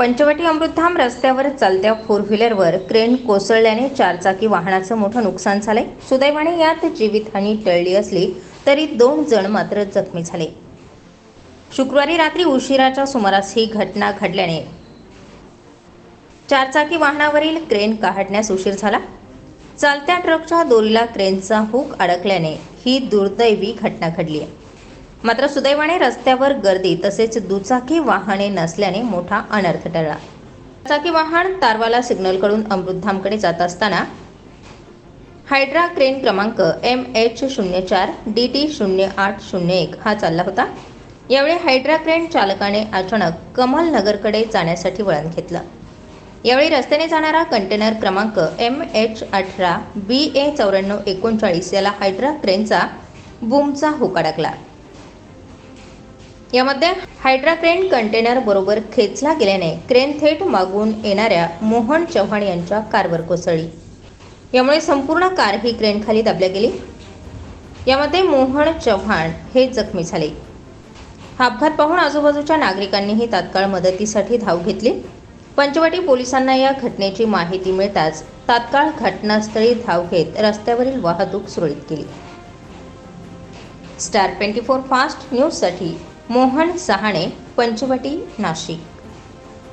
पंचवटी अमृतधाम रस्त्यावर चालत्या four व्हीलरवर crane कोसळल्याने चारचाकी वाहनाचं मोठं नुकसान झालंय. सुदैवाने यात जीवितहानी टळली असली तरी दोन जण मात्र जखमी झाले. शुक्रवारी रात्री उशिराच्या सुमारास ही घटना घडल्याने चारचाकी वाहनावरील क्रेन काढण्यास उशीर झाला. चालत्या ट्रकच्या दोरीला क्रेनचा हुक अडकल्याने ही दुर्दैवी घटना घडली आहे मात्र सुदैवाने रस्त्यावर गर्दी तसेच दुचाकी वाहने नसल्याने मोठा अनर्थ टळला. दुचाकी वाहन तारवाला सिग्नलकडून अमृतधामकडे जात असताना हायड्रा क्रेन क्रमांक एम एच शून्य चार डी टी शून्य आठ शून्य एक हा चालला होता. यावेळी हायड्रा क्रेन चालकाने अचानक कमल नगरकडे जाण्यासाठी वळण घेतलं. यावेळी रस्त्याने जाणारा कंटेनर क्रमांक एम एच अठरा बी ए चौऱ्याण्णव एकोणचाळीस याला हायड्रा क्रेनचा बूमचा होका टाकला यामध्ये हायड्रा क्रेन कंटेनर बरोबर खेचला गेल्याने क्रेन थेट मागून येणाऱ्या मोहन चव्हाण यांच्या कारवर कोसळली. यामुळे संपूर्ण कार ही क्रेन खाली दाबल्या गेली. यामध्ये मोहन चव्हाण हे जखमी झाले. हा अपघात पाहून आजूबाजूच्या नागरिकांनीही तात्काळ मदतीसाठी धाव घेतली. पंचवटी पोलिसांना या घटनेची माहिती मिळताच तात्काळ घटनास्थळी धाव घेत रस्त्यावरील वाहतूक सुरळीत केली. स्टार ट्वेंटी फोर फास्ट न्यूजसाठी मोहन सहाणे पंचवटी नाशिक.